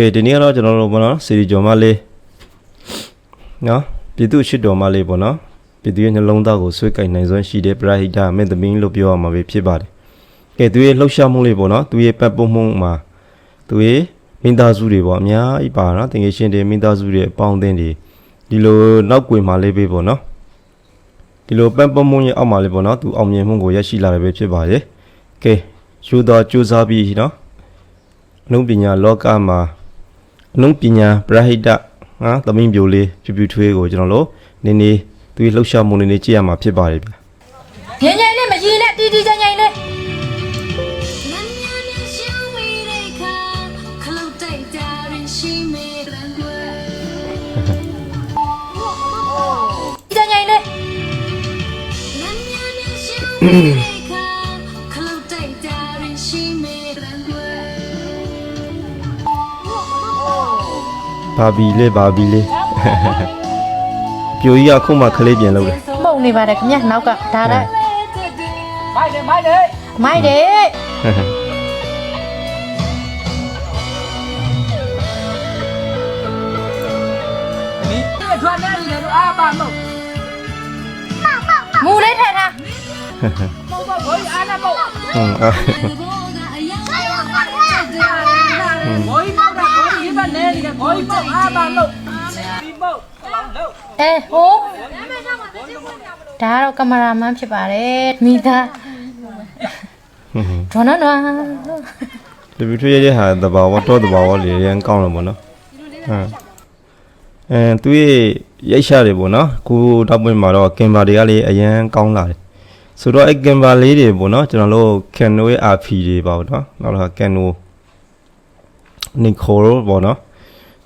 ကဲဒီနေ့ကတော့ကျွန်တော်တို့ပေါ့နော်စီရီကျော်မလေးနော်ပြည်သူ့ရှစ်တော်မလေးပေါ့နော်ပြည်သူရဲ့နှလုံးသားကိုဆွေးကိုင်နိုင်စွမ်းရှိတဲ့ပရာဟိတမင်းသမီးလို့ပြောရမှာပဲဖြစ်ပါတယ်ကဲသူရဲ့လှုပ်ရှားမှုလေးပေါ့နော်သူရဲ့ပတ်ပုံမှုမှာသူရဲ့မိသားစုတွေပေါ့အများကြီးပါနော်တင်ငယ်ရှင်တွေမိသားစုတွေအပေါင်းအသင်းတွေဒီလိုနောက်ကွယ်မှာလေးပဲပေါ့နော်ဒီလိုပတ်ပုံမှုရဲ့အောက်မှာလေးပေါ့နော်သူအောင်မြင်မှုကိုရရှိလာတယ်ပဲဖြစ်ပါတယ်ကဲယူတော်ကြိုးစားပြီးနော်အနုပညာလောကမှာအ နုပညာပရဟိတဟာသမင်းပြိုလေးဖြူဖြူထွေးကိုကျွန်တော်တို့နင်းနေသူလှုပ်ရှားမှုနေနေကြည့်ရမှာဖြစ်ပါတယ်ဗျာငိမ့်ငိမ့်လေးမရီနဲ့တီတီချင်ချင်လေး难 ဘာဘီလေးဘာဘီလေးပြိုကြီးကခုမှခလေးပြင်လို့လေမှုန်နေပါတယ်ခင်ဗျနောက်ကဒါတဲ့မိုက်တယ်မိုက်တယ်မိုက်တယ်ဒီထွက်နေတယ်လို့အားပါမဟုတ်မူလေးထည့်ထားမဟုတ်ဘူးဘိုးအားလည်းမဟုတ် ဒီဘက်နေတယ်ဘိုးပေါက်အားပါမဟုတ်ဒီပေါက်လောင်းလို့အဲဟိုဒါကတော့ကင်မရာမန်ဖြစ်ပါတယ်မိသားဟွန်းဟွန်းဒေါ်နော်နော်ဒီဖြူထွေးရဲ့ဟာတဘာဝတော့တဘာဝလေးရန်ကောင်းလို့ပေါ့နော်ဟမ်အဲသူရဲ့ရိုက်ရှာတွေပေါ့နော်ခုတောက်ပွင့်မှာတော့ကင်ဘာတွေကလည်းအရန်ကောင်းလာတယ်ဆိုတော့အဲကင်ဘာလေးတွေပေါ့နော်ကျွန်တော်တို့ကန်နိုရဲ့ RP တွေပါပေါ့နော်နောက်တော့ကန်နိုနီခိုရောပေါ့နော်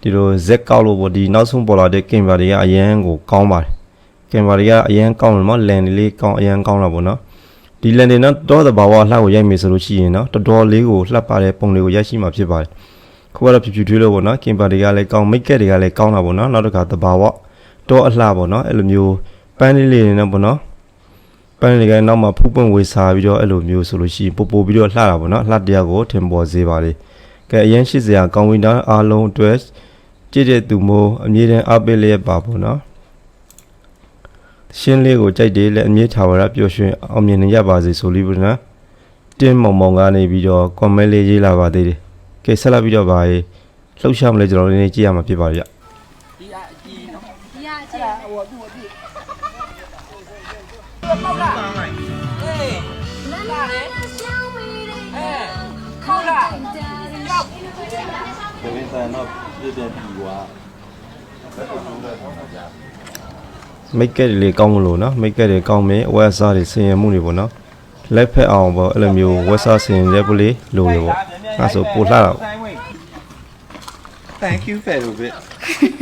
ဒီလိုဇက်ကောက်လို့ပေါ့ဒီနောက်ဆုံးပေါ်လာတဲ့ကင်ဘာတွေကအရန်ကိုကောင်းပါတယ်ကင်ဘာတွေကအရန်ကောင်းတယ်နော်လန်လေးကောင်းအရန်ကောင်းလာပေါ့နော်ဒီလန်တွေနော်တော့တဘာဝလှကိုရိုက်မယ်ဆိုလို့ရှိရင်နော်တော်တော်လေးကိုလှပ်ပါတဲ့ပုံလေးကိုရရှိမှာဖြစ်ပါတယ်ခုကတော့ဖြူဖြူထွေးလို့ပေါ့နော်ကင်ဘာတွေကလည်းကောင်းမိတ်ကက်တွေကလည်းကောင်းတာပေါ့နော်နောက်တစ်ခါတဘာဝတော့အလှပေါ့နော်အဲ့လိုမျိုးပန်းလေးလေးနေနော်ပေါ့နော်ပန်းလေးကနောက်မှာဖူးပွင့်ဝေစားပြီးတော့အဲ့လိုမျိုးဆိုလို့ရှိရင်ပို့ပို့ပြီးတော့လှတာပေါ့နော်လှတရားကိုထင်ပေါ်စေပါလေကဲအရင်ရှိစရာကောင်းဝင်တာအားလုံးအတွက် ကြည့်တဲ့သူမိုးအမြဲတမ်းအားပေးလျက်ပါပေါ့နော်ရှင်းလေးကိုကြိုက်တယ်လည်းအမြဲထာဝရပျော်ရွှင်အောင်မြင်ရပါစေဆိုလိဘူးနော်တင်းမောင်မောင်ကနေပြီးတော့ comment လေးရေးလာပါသေးတယ်ကဲဆက်လာပြီးတော့ပါရေးလှုပ်ရှားမလဲကျွန်တော်လည်းကြည့်ရမှာဖြစ်ပါဗျဒီအကြီးနော်ဒီအကြီးဟိုသူ့အပြည့်မောက်လာဟေးလာလေဟေးခေါ်လာ 过。ဒီဝိသန်တော့ပြည့်ပြည့်ပြီးွာမိတ်ကက်တွေလေးကောင်းမလို့နော်မိတ်ကက်တွေကောင်းမယ်ဝက်စားတွေဆင်ရမှုတွေပေါ့နော်လက်ဖက်အောင်ပေါ့အဲ့လိုမျိုးဝက်စားဆင်ရဲပလေးလိုရပေါ့အဲ့ဆိုပို့လှတာပေါ့ Thank you very much. စ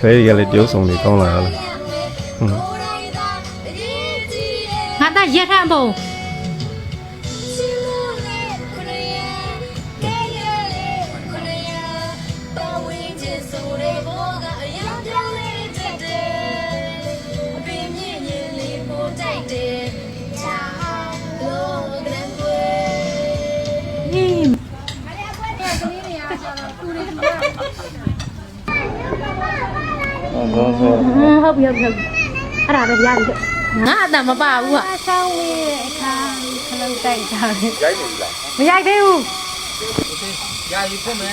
ခလေးတွေကလည်းတိုးဆောင်တွေကောင်းလာရလားငါသားရက်ထဖို့ ဟုတ်ဟုတ်ဟုတ်ပြီဟုတ်ပြီဟုတ်ပြီအဲ့ဒါပဲရပြီငါအတန်မပါဘူးဟာဆောင်းဝေးတဲ့အခါခလုံးတိုက်တာပဲရိုက်နေပြီလားမရိုက်သေးဘူးရာယူဖွင့်မယ်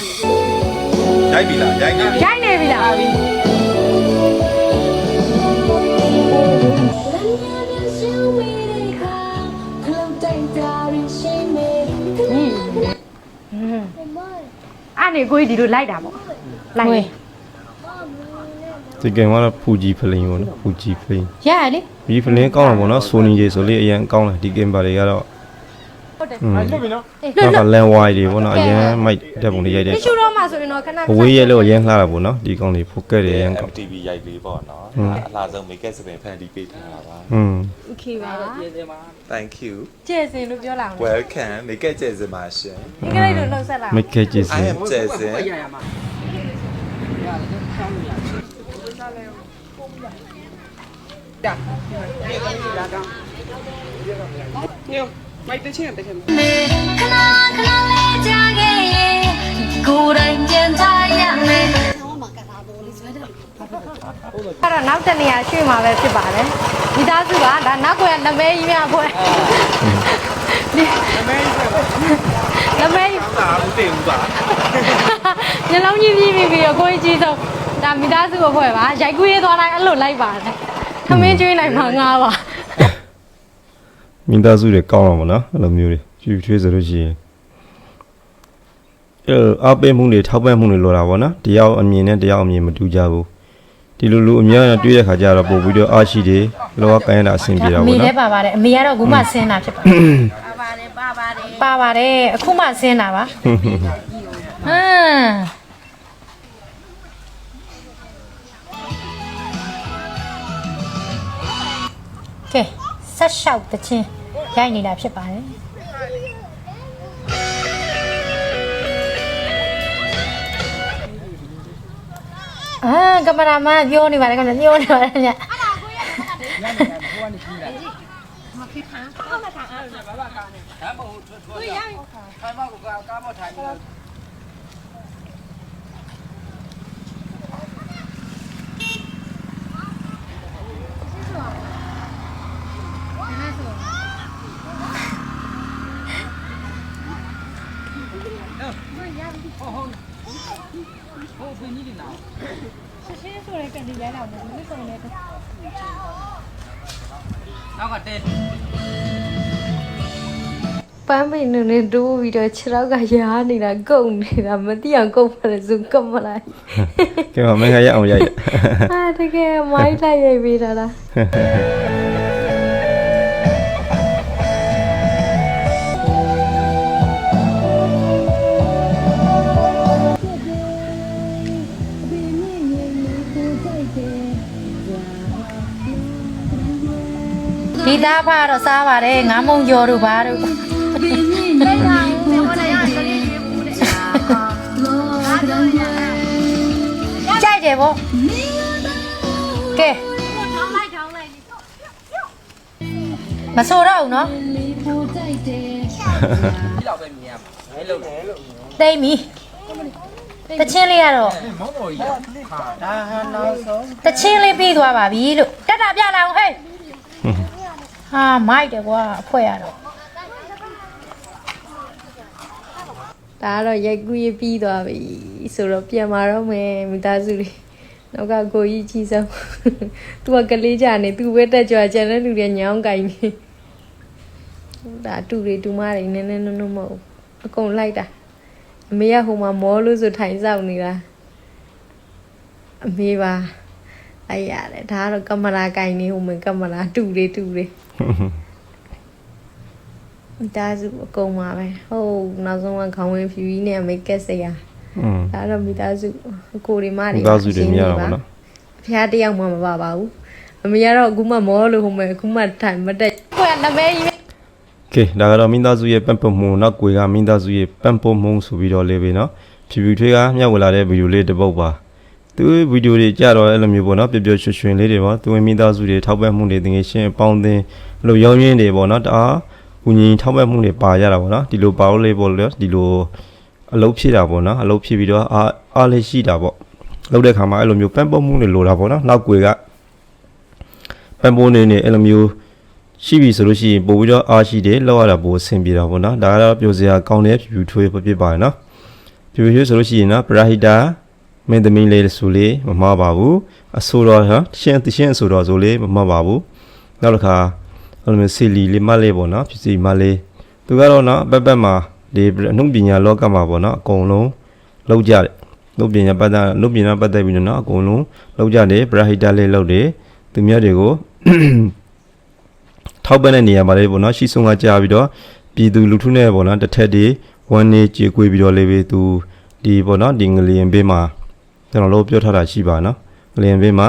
ရိုက်ပြီလားရိုက်နေပြီရိုက်နေပြီလားအနေကိုကြီးဒီလိုလိုက်တာပေါ့လိုက် ဒီကင်ကတော့ Fuji Flame ပေါ့နော် Fuji Flame ရရလေဒီ Flame ကောင်းတာပေါ့နော် Sony ကြီးဆိုလေအရင်ကောင်းတယ်ဒီကင်ပါတွေကတော့ဟုတ်တယ်အဲ့လိုပြီနော်အေးလွတ်လွနောတ်ကလန်ဝိုင်တွေပေါ့နော်အရင်မိုက်တက်ပုံတွေရိုက်တတယ်ရှူတော့မှဆိုရင်တော့ခဏခဏ အဝေးရဲလို့အရင်လှတာပေါ့နော်ဒီကောင်တွေ focus တွေအရင်ကောင်း MTV ရိုက်လေးပေါ့နော်ဟုတ် အလားဆုံးမိတ်ကက်စပင်ဖန်တီးပေးထားတာပါ อืม Okay ပါ Thank you ကျဲစင်လို့ပြောလာအောင် Welcome မိတ်ကက်ကျေးဇူးပါရှင် ဒီကလေးတို့နှုတ်ဆက်လာ make it easy I am ကျေးဇူး ဒါဒီကနေ့လာတော့ညမိုက်တချင်းတချင်းခဏခဏလေးကြာခဲ့ရင်ကိုယ်တိုင်ပြန်ထားရမယ်အဲ့တော့နောက်တနေရာရွှေ့မှာပဲဖြစ်ပါတယ်မိသားစုကဒါနောက်ကွယ်နမဲကြီးများဖွဲ့နမဲကြီးဖွဲ့နမဲကြီးအာဦးတင်ဦးပါညလုံးကြီးပြီးပြီးပြီးတော့ကိုကြီးကြီးဆုံးဒါမိသားစုကိုဖွဲ့ပါရိုက်ကူးရေးသွားတိုင်းအဲ့လိုလိုက်ပါတယ် ခမင်းကျွေးနိုင်မှာငါပါမိသားစုတွေကောင်းအောင်ပေါ့နော်အဲ့လိုမျိုးတွေဖြူဖြွေးဆိုလို့ရှိရင်အဲအပေးမှုတွေထောက်ပံ့မှုတွေလိုတာပေါ့နော်တယောက်အမြင်နဲ့တယောက်အမြင်မတူကြဘူးဒီလိုလိုအများနဲ့တွေ့တဲ့ခါကျတော့ပို့ပြီးတော့အားရှိတယ်လောကကိုင်းရတာအဆင်ပြေတာအမေပေါ့လည်းနော်ပါပါတယ်အမေကတော့အခုမှဆင်းတာဖြစ်ပါတယ်ပါပါတယ်ပါပါတယ်ပါပါတယ်အခုမှဆင်းတာပါဟမ် ဆက်လျှောက်တဲ့ချင်းရိုက်နေတာဖြစ်ပါတယ်အာကင်မရာမန်ပြောနေပါတယ်ခင်ဗျပြောနေပါတယ်ခင်ဗျဒါမဟုတ်ထွတ်ရခိုင်မကကားမထိုင်ဘူး နောက်ကတဲပန်းပိန်နေနေတိုးပြီးတော့ခြေထောက်ကရားနေတာကုန်နေတာမသိအောင်ကုန်ပါလေစုကမလိုက်ကဲပါမင်းကရအောင်ရိုက်ရအာတကယ်မိုင်းလိုက်ရိုက်ပေးတာလား ဒီသားဖကတော့စားပါတယ်ငါးမုံကျော်တို့ဘာတို့ကြိုက်တယ်ဗောကဲမဆိုတော့ဘူးနော်ဒီလောက်ပဲမြင်ရမှာဘယ်လိုလဲလို့တိတ်ပြီတချင်းလေးကတော့မောင်မော်ကြီးဟာဒါဟာနောက်ဆုံးတချင်းလေးပြီးသွားပါပြီလို့တက်တာပြလာအောင်ဟဲ့ ဟာမိုက်တယ်ကွာအဖွဲရတော့ဒါကတော့ရိုက်ကူးရေးပြီးသွားပြီဆိုတော့ပြန်มาတော့မယ်မိသားစုတွေနောက်ကကိုကြီးကြီးဆုံးသူကကလေးကြနေသူပဲတက်ကြွကျန်တဲ့လူတွေညောင်းကင်နေဒါတူတွေတူမတွေနည်းနည်းနုံနုံမဟုတ်ဘူးအကုန်လိုက်တာအမေကဟိုမှာမောလို့ဆိုထိုင်ဆောင်နေတာအမေပါ အဲ့ရတယ်ဒါကတော့ကင်မရာကင်နေဟိုမင်းကင်မရာတူတွေတူတွေဒါစုအကုန်ပါပဲဟုတ်နောက်ဆုံးကခေါင်းဝင်ဖြူကြီးနဲ့မိတ်ကက်ဆရာဒါတော့မိသားစုကိုရီမတွေမိသားစုတွေမရတော့ဘူးနော်အဖျားတယောက်မှမပါပါဘူးအမေကတော့အခုမှမောလို့ဟိုမဲ့အခုမှထိုင်မတက်ကိုကနမဲကြီးကဲဒါကတော့မိသားစုရဲ့ပန့်ပုံမှုနောက်ကိုကမိသားစုရဲ့ပန့်ပုံမှုဆိုပြီးတော့လေးပဲနော်ဖြူဖြူထွေးကမျှဝေလာတဲ့ဗီဒီယိုလေးတစ်ပုတ်ပါ သူဗီဒီယိုတွေကြတော့အဲ့လိုမျိုးပေါ့နော်ပျော်ပျော်ရွှင်ရွှင်လေးတွေပေါ့သူဝင်မိသားစုတွေထောက်ပံ့မှုတွေတကယ်ရှင်အပေါင်းအသင်းအဲ့လိုရောင်းရင်းတွေပေါ့နော်တအားကူညီထောက်ပံ့မှုတွေပါရတာပေါ့နော်ဒီလိုပါလို့လေးပေါ့လို့ဒီလိုအလုပ်ဖြစ်တာပေါ့နော်အလုပ်ဖြစ်ပြီးတော့အားအားလေးရှိတာပေါ့လုပ်တဲ့ခါမှာအဲ့လိုမျိုးပံ့ပိုးမှုတွေလိုတာပေါ့နော်နောက်ကွယ်ကပံ့ပိုးနေနေအဲ့လိုမျိုးရှိပြီဆိုလို့ရှိရင်ပို့ပြီးတော့အားရှိတယ်လောက်ရတာပိုအဆင်ပြေတာပေါ့နော်ဒါကတော့ပြောစရာကောင်းတဲ့ဖြူဖြူထွေးဖြစ်ပါတယ်နော်ဖြူဖြူဆိုလို့ရှိရင်နော်ပရာဟိတာ မင်းသမီးလေးဆိုလေးမမှားပါဘူးအဆိုတော်ဟမ်ရှင်းတရှင်းအဆိုတော်ဆိုလေးမမှားပါဘူးနောက်တစ်ခါအဲ့လိုမျိုးစီလီလေးမလေးပေါ့နော်ဖြူစီမလေးသူကတော့နော်အပတ်ပတ်မှာဒီအမှုပညာလောကမှာပေါ့နော်အကုန်လုံးလောက်ကြတယ်လူပညာပတ်သက်လူပညာပတ်သက်ပြီးတော့နော်အကုန်လုံးလောက်ကြတယ်ပရဟိတလေးလောက်တယ်သူများတွေကိုထောက်ပံ့တဲ့နေရာမှာလေးပေါ့နော်ရှိဆုံးကကြာပြီးတော့ပြည်သူလူထုနဲ့ပေါ့နော်တစ်ထက်ဒီဝန်နေကြေကွေးပြီးတော့လေးပဲသူဒီပေါ့နော်ဒီငလျင်ဘေးမှာ ကျွန်တော်တို့ပြောထားတာရှိပါနော်ငလျင်ဘေးမှာ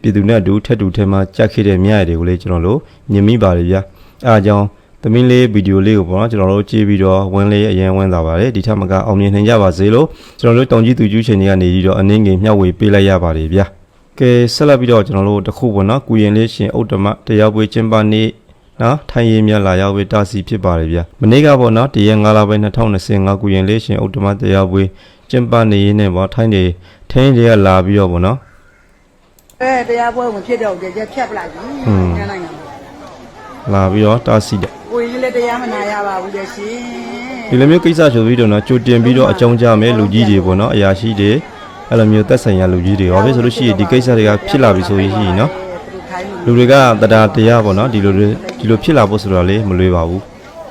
ပြည်သူနဲ့အတူထက်တူထဲမှာကြက်ခဲ့တဲ့မြရတွေကိုလေးကျွန်တော်တို့မြင်မိပါတယ်ဗျာအဲအကြောင်းသမီးလေးဗီဒီယိုလေးကိုပေါ့နော်ကျွန်တော်တို့ကြည့်ပြီးတော့ဝင်လေးအရင်ဝင်လာပါတယ်ဒီထက်မကအောင်မြင်နိုင်ကြပါစေလို့ကျွန်တော်တို့တောင်ကြီးသူကျူးရှင်တွေကနေပြီးတော့အနည်းငယ်မျှဝေပေးလိုက်ရပါတယ်ဗျာကဲဆက်လက်ပြီးတော့ကျွန်တော်တို့တစ်ခုပေါ့နော်ကုရင်လေးရှင်ဥတ္တမတရားပွဲကျင်းပနေ့နော်ထိုင်ရည်မြလာရောက်ဝေတာစီဖြစ်ပါတယ်ဗျမနေ့ကပေါ့နော်တရက်9လပိုင်း2025ခုရင်လေးရှင်ဥတ္တမတရားပွဲကျင်းပနေရင်းနဲ့ပေါ့ထိုင်းနေ ထိုင်းတွေကလာပြီးတော့ပေါ့နော်အဲတရားပွဲဝင်ဖြစ်တော့ကြကြဖြတ်ပလိုက်ပြီဟွန်းညနိုင်ငံလာပြီးတော့တာစီတယ်ကိုကြီးလည်းတရားမနာရပါဘူးလေရှင်ဒီလိုမျိုးကိစ္စဆိုပြီးတော့နော်ကြိုတင်ပြီးတော့အကြောင်းကြားမယ်လူကြီးတွေပေါ့နော်အရာရှိတွေအဲ့လိုမျိုးသက်ဆိုင်ရာလူကြီးတွေဟောပြီဆိုလို့ရှိရင်ဒီကိစ္စတွေကဖြစ်လာပြီဆိုရင်ရှိရင်နော်သူခိုင်းလူတွေကတရားတရားပေါ့နော်ဒီလိုတွေဒီလိုဖြစ်လာဖို့ဆိုတော့လေမလွယ်ပါဘူး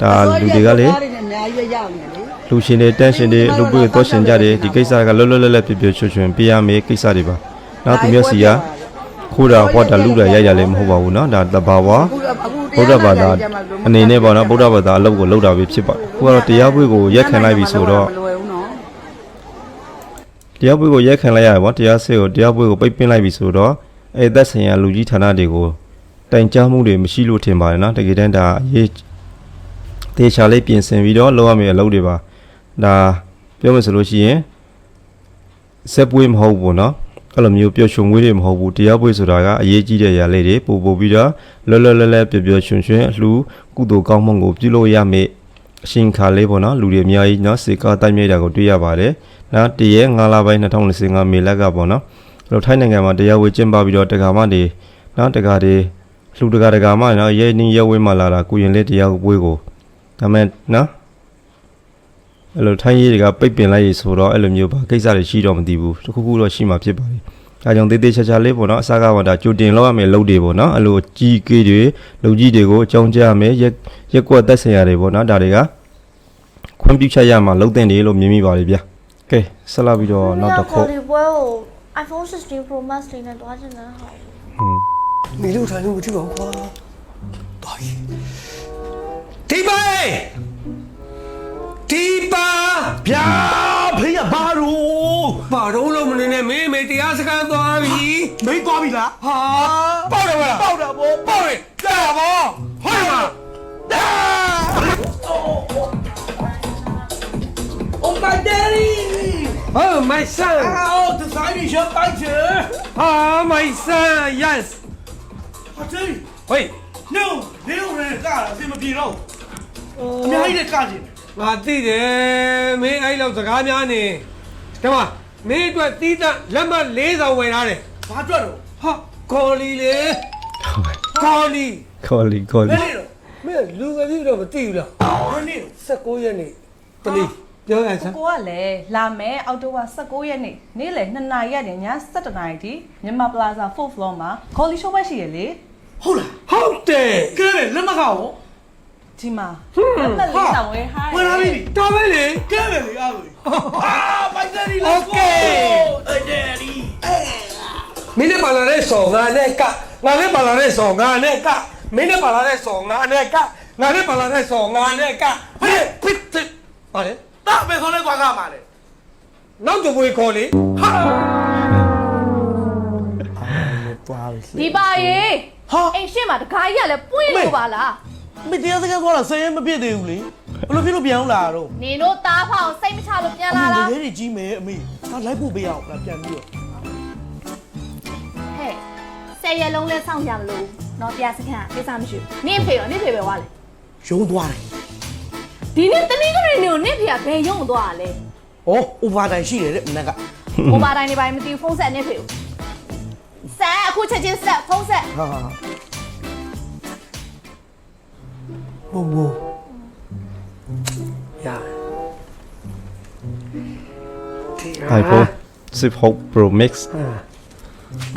ဒါလူတွေကလေအများကြီးပဲရောက်နေ လေ လူရှင်တွေတန်းရှင်တွေလူပွေတော့ရှင်ကြတယ်ဒီကိစ္စကလွတ်လွတ်လပ်လပ်ပြပြချွတ်ချွတ်ပြရမယ်ကိစ္စတွေပါနောက်သူမျိုးစီကခိုးတာဟောတာလူတာရိုက်ရလည်းမဟုတ်ပါဘူးเนาะဒါတဘာဝ အခုအခု ဗုဒ္ဓဘာသာအနေနဲ့ပေါ့နော်ဗုဒ္ဓဘာသာအလုပ်ကိုလုပ်တာပဲဖြစ်ပါတယ်ခုကတော့တရားပွဲကိုရက်ခံလိုက်ပြီဆိုတော့ မလွယ်ဘူးနော် တရားပွဲကိုရက်ခံလိုက်ရတယ်ပေါ့တရားစစ်ကိုတရားပွဲကိုပိတ်ပင်လိုက်ပြီဆိုတော့အဲသက်ဆိုင်ရာလူကြီးဌာနတွေကိုတိုင်ကြားမှုတွေမရှိလို့ထင်ပါတယ်နော်တကယ်တမ်းဒါအရေးတေချာလေးပြင်ဆင်ပြီးတော့လုပ်ရမယ့်အလုပ်တွေပါ ဒါပြောမယ်ဆိုလို့ရှိရင်စက်ပွဲမဟုတ်ဘူးနော်အဲ့လိုမျိုးပျော်ရွှင်မွေးတွေမဟုတ်ဘူးတရားပွဲဆိုတာကအရေးကြီးတဲ့အရာလေးတွေပို့ပို့ပြီးတော့လောလောလတ်လတ်ပျော်ပျော်ရွှင်ရွှင်အလှကုသိုလ်ကောင်းမှုကိုပြုလုပ်ရမယ့်အရှင်ခါလေးပေါ့နော်လူတွေအများကြီးနော်စေကာတိုက်မြိုက်တာကိုတွေ့ရပါတယ်နော်တရက်9လပိုင်း2025မေလကပေါ့နော်အဲ့လိုထိုင်းနိုင်ငံမှာတရားဝေကျင်းပပြီးတော့တက္ကမတွေနော်တက္ကတွေလူတက္ကတက္ကမနော်ရဲနင်းရဲဝေးမှလာတာကုရင်လေးတရားပွဲကိုဒါမဲ့နော် အဲ့လိုထိုင်းရေးတွေကပိတ်ပင်လိုက်ရဆိုတော့အဲ့လိုမျိုးပါကိစ္စတွေရှိတော့မသိဘူးတခုခုတော့ရှိမှဖြစ်ပါလိမ့်အဲကြောင့်တေးသေးချာချာလေးပေါ့နော်အစားကပါဒါကြိုတင်လောက်ရမယ်လုပ်တွေပေါ့နော်အဲ့လိုကြီးကေးတွေလူကြီးတွေကိုအကြောင်းကြားမယ်ရက်ရက်ကွက်သက်ဆိုင်ရာတွေပေါ့နော်ဒါတွေကခွင့်ပြုချက်ရမှာလုပ်တဲ့နေလို့မြင်မိပါလိမ့်ဗျာကဲဆက်လာပြီးတော့နောက်တစ်ခုဒီပွဲကို iPhone 16 Pro Max လေးနဲ့တွားချင်တယ်ဟာနေလို့ထိုင်လို့မထီပါဘူးကွာတော်ပြီဒီပါဒီပါ ဗျာဖေးရဘာလို့ဘာတော့လို့မနေနဲ့မင်းမေတရားစခန်းသွားပြီမင်းသွားပြီလားဟာပေါက်တယ်ဗလားပေါက်တာဗောပေါက်တယ်ကြာဗောဟုတ်မှာဒါ Oh my daddy! Oh my son Oh, the sign is your picture. Ah my son yes I tell you, ဝေး no, they don't rent a car. They must be wrong. အများကြီးတဲ့ကားကြီး ငါသိတယ်မင်းအဲ့လောက်စကားများနေဒီမှာမင်းအတွက်တီးတန့်လက်မှတ်၄ဆောင်ဝယ်ထားတယ်ဘာအတွက်တော့ဟာကော်လီလေကော်လီခေါ်လီခေါ်လီဘယ်နေတော့မင်းလူငယ်ကြီးတော့မသိဘူးလားဘယ်နေတော့16ရက်နေ့တလီပြောရစမ်းကိုကလည်းလာမယ်အောက်တိုဘာ16ရက်နေ့နေ့လယ်2နာရီကနေည7နာရီထိမြန်မာပလာဇာ4 floor မှာ Colly Show ပဲရှိရလေဟုတ်လားဟုတ်တယ်ကဲလက်မကောက် ဒီမှာလက်မှတ်လေးဆောင်ဝဲထားဝင်လာပြီတော်ပဲလေကဲလေအားလို့အာ my daddy let's go Okay. hey daddy မင်းနဲ့ပါလာတဲ့ဆော်ငါနဲ့ကငါနဲ့ပါလာတဲ့ဆော်ငါနဲ့ကမင်းနဲ့ပါလာတဲ့ဆော်ငါနဲ့ကငါနဲ့ပါလာတဲ့ဆော်ငါနဲ့ကဟဲ့ပစ်စ်ပါလေတာဘယ်ခေါ်လဲကွာကမှာလဲနောက်တစ်ပွေခေါ်လေဟာဒီပါရေဟာအိမ်ရှင်းမှာတခါကြီးကလည်းပွင့်လို့ပါလား မတရားစကားပြောတာဆယ်ရင်မပြည့်သေးဘူးလေဘယ်လိုဖြစ်လို့ပြန်လာတော့နင်တို့သားဖောင်စိတ်မချလို့ပြန်လာလားရဲတွေကြီးမယ်အမေဟာလိုက်ဖို့ပေးအောင်လားပြန်ပြီးတော့ဟဲ့ဆယ်ရက်လုံးလဲစောင့်ကြမလို့တော့ပြစခန်းကိစ္စမရှိဘူးနင့်ဖေတော့နင့်ဖေပဲဝါလေရုံးသွားတယ်ဒီနေ့တနင်္ဂနွေနေ့ကိုနင့်ဖေကဘယ်ရုံသွားလဲဩ over time ရှိတယ်တဲ့မနက်ကဟိုဘာတိုင်းနေပိုင်းမသိဘူးဖုန်းဆက်နင့်ဖေကိုဆက်အခုချက်ချင်းဆက်ဖုန်းဆက်ဟာဟာ ဘိုးဘိုးရ iPhone 16 Pro Max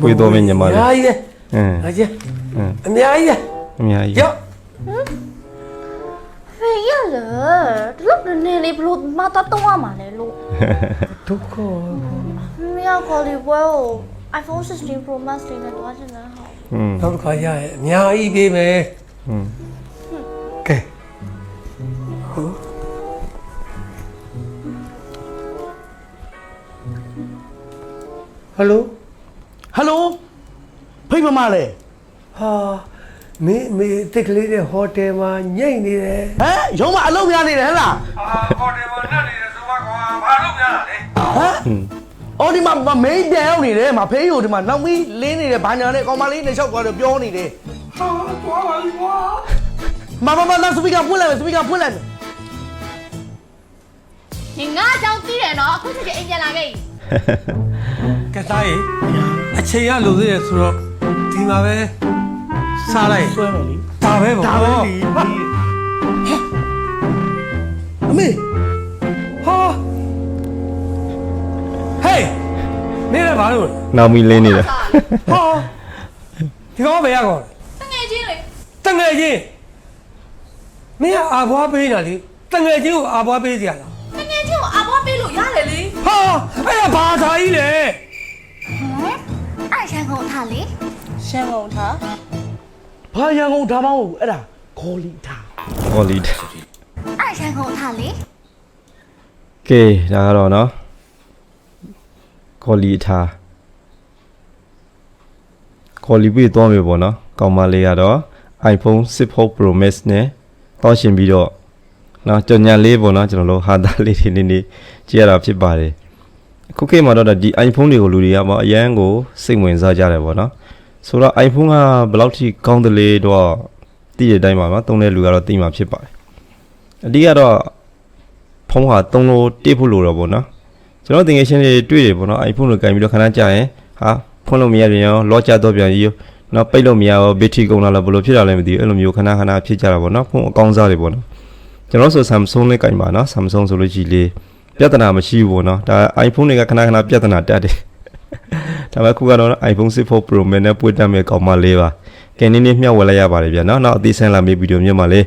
ပွေတော်မင်းညီမလေးအများကြီးအင်းအကြီးအင်းအများကြီးအများကြီးရော့ဖေရလေဒီလိုနည်းနည်းလေးဘလို့မတော်တော့ရမှာလဲလို့ဒုက္ခမရခေါ်ဒီပွဲကို iPhone 16 Pro Max လေးနဲ့တွားချင်တယ်ဟောอืมနောက်တစ် ဟုတ်ဟယ်လိုဟယ်လိုဖိတ်မမလဲဟာမင်းမေတစ်ကလေးတဲ့ဟိုတယ်မှာညိတ်နေတယ်ဟမ်ရုံးမအလုပ်များနေတယ်ဟဲ့လားအာခေါ်တယ်မနဲ့နေတယ်ဆိုမှကွာဘာလို့များလဲဟမ်အော်ဒီမှာမမေးပြန်ရောက်နေတယ်မဖေးကိုဒီမှာနောက်မီးလင်းနေတယ်ဘာညာနဲ့ကောင်မလေးနဲ့လျှောက်သွားတယ်ပြောနေတယ်ဟာကွာပါပြီကွာမမမလာစပီကာဖွင့်လိုက်မယ်စပီကာဖွင့်လိုက်မယ် ငင်ငါကြောင့်သိတယ်နော်အခုချက်ချင်းအိမ်ပြန်လာခဲ့ပြီကဲသားရေအချိန်ရလိုသေးတယ်ဆိုတော့ဒီမှာပဲစားလိုက်ဆွဲမယ်လေဒါပဲပေါ့ဒါပဲလေအမေဟာဟေးနေရပါလို့နောက်မီလင်းနေတာဟာဒီကောင်ဘယ်ရောက်လဲတငယ်ချင်းလေတငယ်ချင်းမင်းကအာဘွားပေးတာလေတငယ်ချင်းကိုအာဘွားပေးစရာလား ဘာသာကြီးလဲဟမ်အဲ့ရန်ကုန်ထားလေရှမ်းကုန်ထားဘာရန်ကုန်ဒါမှမဟုတ်အဲ့ဒါခေါ်လီထားခေါ်လီထားအဲ့ရန်ကုန်ထားလေကဲဒါကတော့နော်ခေါ်လီထားခေါ်လီပြီးသွားမယ်ပေါ့နော်ကောင်းမလေးကတော့ iPhone 6 Pro Pro Max နဲ့တောင်းရှင်ပြီးတော့နော်ကြော်ညာလေးပေါ့နော်ကျွန်တော်တို့ဟာသားလေးတွေနေနေကြည့်ရတာဖြစ်ပါတယ် ခုခေတ်မှာတော့ဒီ iPhone တွေကိုလူတွေကမှအရန်ကိုစိတ်ဝင်စားကြတယ်ပေါ့နော်ဆိုတော့ iPhone ကဘယ်လောက်ထိကောင်းတယ်လေတော့သိတဲ့အတိုင်းပါမှာသုံးတဲ့လူကတော့သိမှာဖြစ်ပါတယ်အတိကတော့ဖုန်းဟာသုံးလို့တိဖို့လိုတော့ပေါ့နော်ကျွန်တော်တင်ငယ်ချင်းတွေတွေ့တယ်ပေါ့နော် iPhone ကိုကင်ပြီးတော့ခဏကြာရင်ဟာဖုန်းလို့မရပြန်ရောလော့ချတော့ပြန်ကြီးရောနော်ပိတ်လို့မရရောဘက်ထရီကုန်လာလားဘယ်လိုဖြစ်တာလဲမသိဘူးအဲ့လိုမျိုးခဏခဏဖြစ်ကြတာပေါ့နော်ဖုန်းအကောင်းစားတွေပေါ့နော်ကျွန်တော်ဆို Samsung လေးကင်ပါနော် Samsung ဆိုလို့ရှိလေ ပြဿနာမရှိဘူးဗောနော်ဒါ iPhone တွေကခဏခဏပြဿနာတက်တယ်ဒါပေမဲ့ခုကတော့ iPhone 14 Pro Max နဲ့ပွင့်တက်မဲ့ကောင်မလေးပါကဲနည်းနည်းမျှဝေလိုက်ရပါတယ်ဗျာနော်နောက်အသေးစိတ်လာမယ့်ဗီဒီယိုမျိုးမှာလေး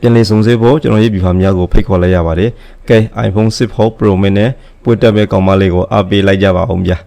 ပြန်လည်စုံစည်းဖို့ကျွန်တော်ရေးပြဖာများကိုဖိတ်ခေါ်လိုက်ရပါတယ်။ကဲ iPhone 16 Pro Max နဲ့ပွတ်တက်မဲ့ကောင်မလေးကိုအားပေးလိုက်ကြပါအောင်ဗျာ